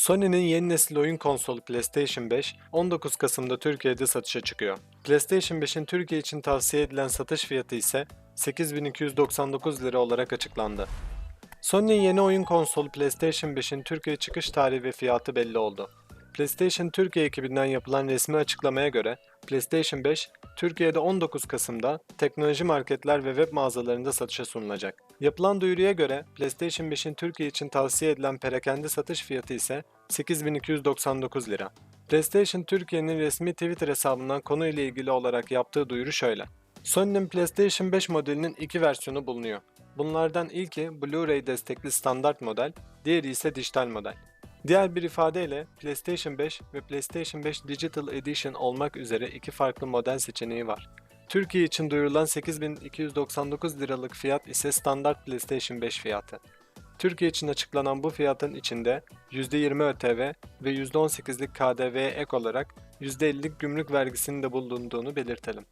Sony'nin yeni nesil oyun konsolu PlayStation 5 19 Kasım'da Türkiye'de satışa çıkıyor. PlayStation 5'in Türkiye için tavsiye edilen satış fiyatı ise 8299 lira olarak açıklandı. Sony'nin yeni oyun konsolu PlayStation 5'in Türkiye çıkış tarihi ve fiyatı belli oldu. PlayStation Türkiye ekibinden yapılan resmi açıklamaya göre PlayStation 5 Türkiye'de 19 Kasım'da teknoloji marketler ve web mağazalarında satışa sunulacak. Yapılan duyuruya göre PlayStation 5'in Türkiye için tavsiye edilen perakende satış fiyatı ise 8299 lira. PlayStation Türkiye'nin resmi Twitter hesabından konuyla ilgili olarak yaptığı duyuru şöyle. Sony'nin PlayStation 5 modelinin iki versiyonu bulunuyor. Bunlardan ilki Blu-ray destekli standart model, diğeri ise dijital model. Diğer bir ifadeyle PlayStation 5 ve PlayStation 5 Digital Edition olmak üzere iki farklı model seçeneği var. Türkiye için duyurulan 8299 liralık fiyat ise standart PlayStation 5 fiyatı. Türkiye için açıklanan bu fiyatın içinde %20 ÖTV ve %18'lik KDV'ye ek olarak %50'lik gümrük vergisinin de bulunduğunu belirtelim.